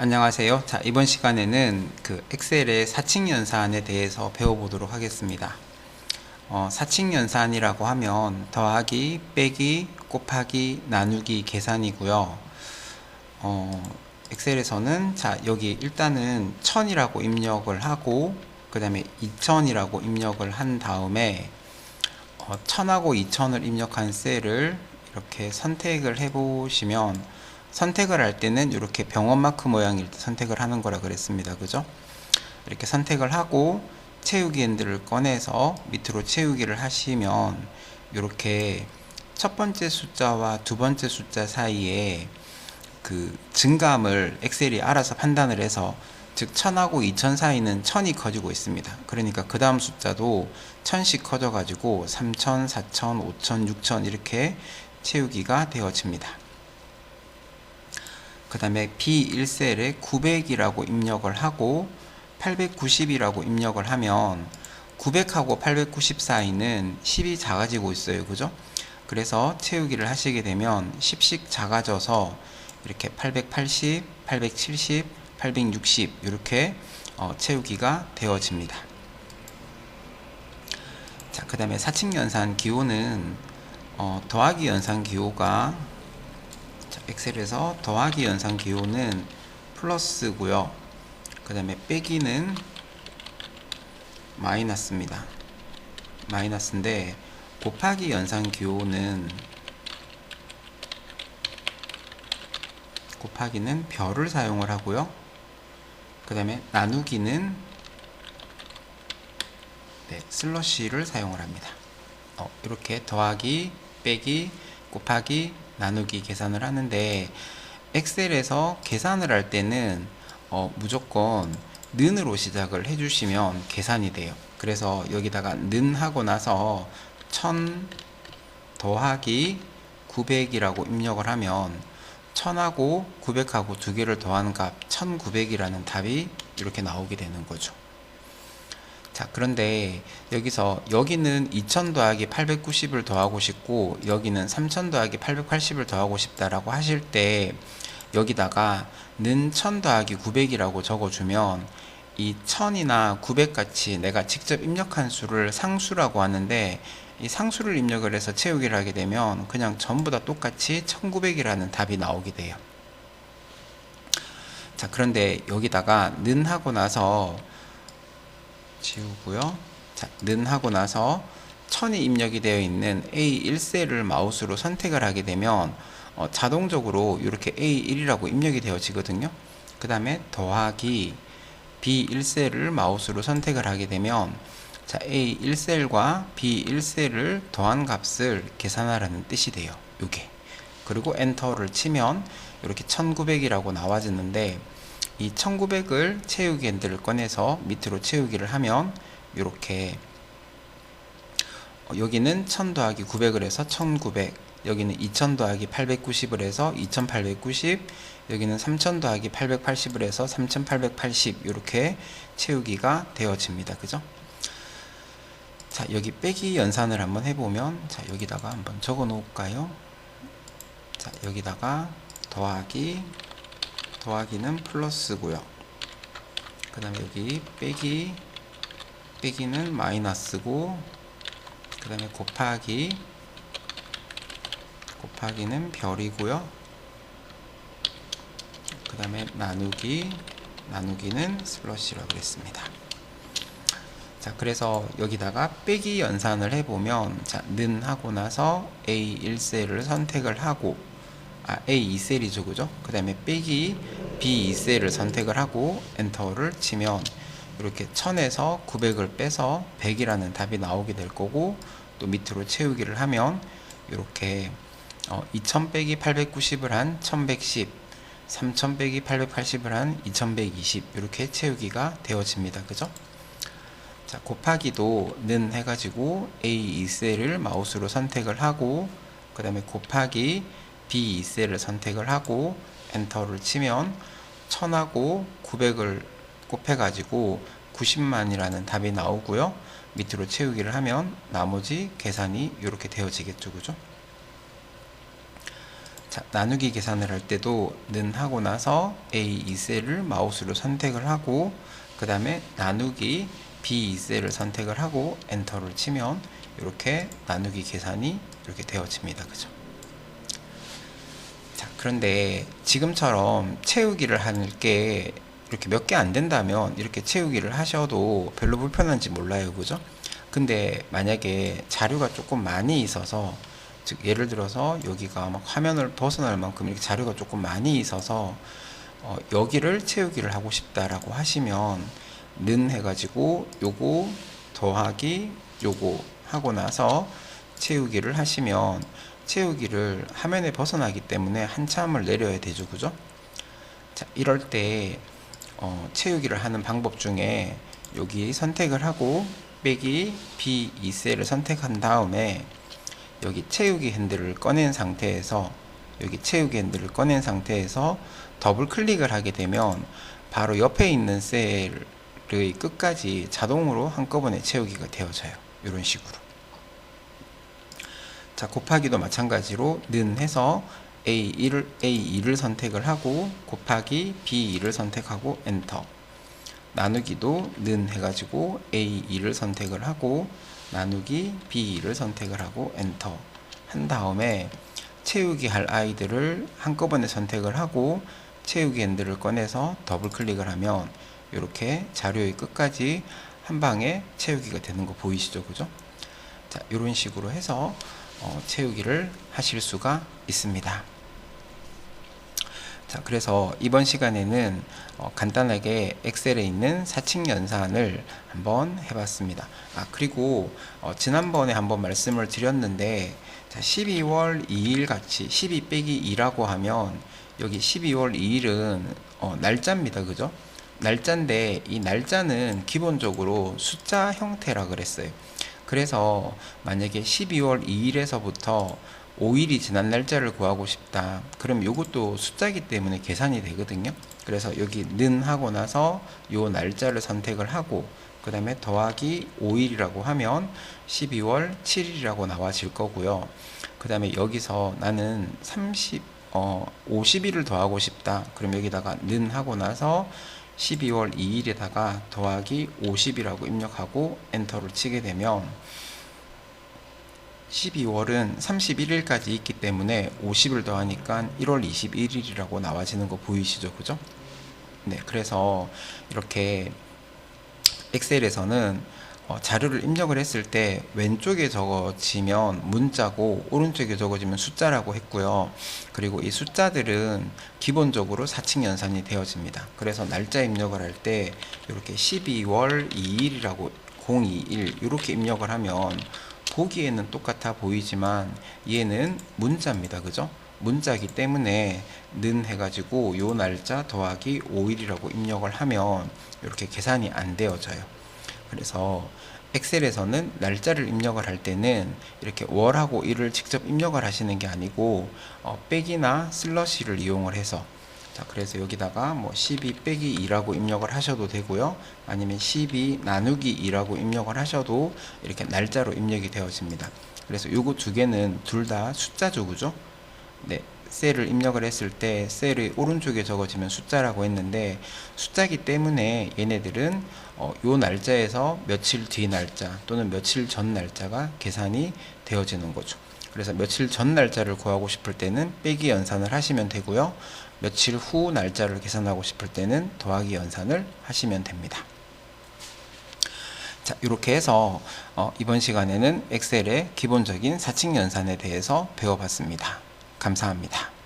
안녕하세요. 자, 이번 시간에는 그 엑셀의 사칙 연산에 대해서 배워보도록 하겠습니다. 어, 사칙 연산이라고 하면 더하기, 빼기, 곱하기, 나누기 계산이고요. 어, 엑셀에서는 자, 여기 일단은 1000이라고 입력을 하고 그 다음에 2000이라고 입력을 한 다음에 어, 1000하고 2000을 입력한 셀을 이렇게 선택을 해 보시면 선택을 할 때는 이렇게 병원 마크 모양일 때 선택을 하는 거라 그랬습니다. 그죠? 이렇게 선택을 하고 채우기 핸들을 꺼내서 밑으로 채우기를 하시면 이렇게 첫 번째 숫자와 두 번째 숫자 사이에 그 증감을 엑셀이 알아서 판단을 해서 즉 1000하고 2000 사이는 1000이 커지고 있습니다. 그러니까 그 다음 숫자도 1000씩 커져 가지고 3000, 4000, 5000, 6000 이렇게 채우기가 되어집니다. 그 다음에 B1셀에 900이라고 입력을 하고 890이라고 입력을 하면 900하고 890 사이는 10이 작아지고 있어요. 그죠? 그래서 채우기를 하시게 되면 10씩 작아져서 이렇게 880, 870, 860 이렇게 어, 채우기가 되어집니다. 자, 그 다음에 사칙 연산 기호는 어, 더하기 연산 기호가 자, 엑셀에서 더하기 연산 기호는 플러스고요. 그 다음에 빼기는 마이너스입니다. 마이너스인데 곱하기 연산 기호는 곱하기는 별을 사용을 하고요. 그 다음에 나누기는 네, 슬러시를 사용을 합니다. 어, 이렇게 더하기, 빼기, 곱하기, 나누기 계산을 하는데 엑셀에서 계산을 할 때는 어, 무조건 는으로 시작을 해주시면 계산이 돼요. 그래서 여기다가 는 하고 나서 1000 더하기 900이라고 입력을 하면 1000하고 900하고 두 개를 더하는 값 1900이라는 답이 이렇게 나오게 되는 거죠. 자, 그런데 여기서 여기는 2000 더하기 890을 더하고 싶고 여기는 3000 더하기 880을 더하고 싶다라고 하실 때 여기다가 는 1000 더하기 900이라고 적어주면 이 1000이나 900 같이 내가 직접 입력한 수를 상수라고 하는데 이 상수를 입력을 해서 채우기를 하게 되면 그냥 전부 다 똑같이 1900이라는 답이 나오게 돼요. 자, 그런데 여기다가 는 하고 나서 지우고요. 자, 는 하고 나서 1000이 입력이 되어 있는 A1셀을 마우스로 선택을 하게 되면 어, 자동적으로 이렇게 A1이라고 입력이 되어지거든요. 그 다음에 더하기 B1셀을 마우스로 선택을 하게 되면 자, A1셀과 B1셀을 더한 값을 계산하라는 뜻이 돼요. 요게. 그리고 엔터를 치면 이렇게 1900이라고 나와지는데 이 1900을 채우기 핸들을 꺼내서 밑으로 채우기를 하면 이렇게 어, 여기는 1000 더하기 900을 해서 1900 여기는 2000 더하기 890을 해서 2890 여기는 3000 더하기 880을 해서 3880 이렇게 채우기가 되어집니다. 그죠? 자 여기 빼기 연산을 한번 해보면 자 여기다가 한번 적어 놓을까요? 자 여기다가 더하기 더하기는 플러스고요. 그 다음에 여기 빼기 빼기는 마이너스고 그 다음에 곱하기 곱하기는 별이고요. 그 다음에 나누기 나누기는 슬러시라고 그랬습니다. 자 그래서 여기다가 빼기 연산을 해보면 자 는 하고 나서 A1셀을 선택을 하고 아, A2셀이죠 그죠? 그 다음에 빼기 B2셀을 선택을 하고 엔터를 치면 이렇게 1000에서 900을 빼서 100이라는 답이 나오게 될 거고 또 밑으로 채우기를 하면 이렇게 어, 2000 빼기 890을 한 1110 3000 빼기 880을 한 2120 이렇게 채우기가 되어집니다 그죠? 자 곱하기도 는 해가지고 A2셀을 마우스로 선택을 하고 그 다음에 곱하기 B2셀을 선택을 하고 엔터를 치면 1000하고 900을 곱해가지고 90만이라는 답이 나오고요. 밑으로 채우기를 하면 나머지 계산이 이렇게 되어지겠죠. 그죠? 자, 나누기 계산을 할 때도 는 하고 나서 A2셀을 마우스로 선택을 하고 그 다음에 나누기 B2셀을 선택을 하고 엔터를 치면 이렇게 나누기 계산이 이렇게 되어집니다. 그죠? 자, 그런데 지금처럼 채우기를 할 게 이렇게 몇 개 안 된다면 이렇게 채우기를 하셔도 별로 불편한지 몰라요. 그죠? 근데 만약에 자료가 조금 많이 있어서 즉 예를 들어서 여기가 막 화면을 벗어날 만큼 이렇게 자료가 조금 많이 있어서 어, 여기를 채우기를 하고 싶다라고 하시면 는 해가지고 요거 더하기 요거 하고 나서 채우기를 하시면 채우기를 화면에 벗어나기 때문에 한참을 내려야 되죠 그죠 자 이럴 때 어, 채우기를 하는 방법 중에 여기 선택을 하고 빼기 B2셀을 선택한 다음에 여기 채우기 핸들을 꺼낸 상태에서 여기 채우기 핸들을 꺼낸 상태에서 더블 클릭을 하게 되면 바로 옆에 있는 셀의 끝까지 자동으로 한꺼번에 채우기가 되어져요. 이런 식으로. 자, 곱하기도 마찬가지로 는 해서 A1을, A2를 선택을 하고 곱하기 B2를 선택하고 엔터. 나누기도 는 해가지고 A2를 선택을 하고 나누기 B2를 선택을 하고 엔터. 한 다음에 채우기 할 아이들을 한꺼번에 선택을 하고 채우기 핸들을 꺼내서 더블 클릭을 하면 이렇게 자료의 끝까지 한 방에 채우기가 되는 거 보이시죠? 그죠? 자 이런 식으로 해서 어, 채우기를 하실 수가 있습니다 자, 그래서 이번 시간에는 어, 간단하게 엑셀에 있는 사칙 연산을 한번 해봤습니다. 아, 그리고 어, 지난번에 한번 말씀을 드렸는데 자, 12월 2일 같이 12 빼기 2라고 하면 여기 12월 2일은 어, 날짜입니다. 그죠? 날짜인데 이 날짜는 기본적으로 숫자 형태라 그랬어요. 그래서 만약에 12월 2일에서부터 5일이 지난 날짜를 구하고 싶다. 그럼 이것도 숫자이기 때문에 계산이 되거든요. 그래서 여기 는 하고 나서 요 날짜를 선택을 하고 그 다음에 더하기 5일이라고 하면 12월 7일이라고 나와질 거고요. 그 다음에 여기서 나는 30, 어, 50일을 더하고 싶다. 그럼 여기다가 는 하고 나서 12월 2일에다가 더하기 50이라고 입력하고 엔터를 치게 되면 12월은 31일까지 있기 때문에 50을 더하니까 1월 21일이라고 나와지는 거 보이시죠? 그죠? 네, 그래서 이렇게 엑셀에서는 어, 자료를 입력을 했을 때 왼쪽에 적어지면 문자고 오른쪽에 적어지면 숫자라고 했고요. 그리고 이 숫자들은 기본적으로 사칙 연산이 되어집니다. 그래서 날짜 입력을 할 때 이렇게 12월 2일이라고 021 이렇게 입력을 하면 보기에는 똑같아 보이지만 얘는 문자입니다. 그죠? 문자이기 때문에 는 해가지고 요 날짜 더하기 5일이라고 입력을 하면 이렇게 계산이 안 되어져요. 그래서 엑셀에서는 날짜를 입력을 할 때는 이렇게 월하고 일을 직접 입력을 하시는 게 아니고 어, 빼기나 슬러시를 이용을 해서. 자 그래서 여기다가 뭐 12 빼기 2라고 입력을 하셔도 되고요. 아니면 12 나누기 2라고 입력을 하셔도 이렇게 날짜로 입력이 되어집니다. 그래서 요거 두 개는 둘 다 숫자죠 그죠? 네 셀을 입력을 했을 때 셀의 오른쪽에 적어지면 숫자라고 했는데 숫자기 때문에 얘네들은 어, 요 날짜에서 며칠 뒤 날짜 또는 며칠 전 날짜가 계산이 되어지는 거죠 그래서 며칠 전 날짜를 구하고 싶을 때는 빼기 연산을 하시면 되고요. 며칠 후 날짜를 계산하고 싶을 때는 더하기 연산을 하시면 됩니다. 자, 이렇게 해서 어, 이번 시간에는 엑셀의 기본적인 사칙 연산에 대해서 배워봤습니다. 감사합니다.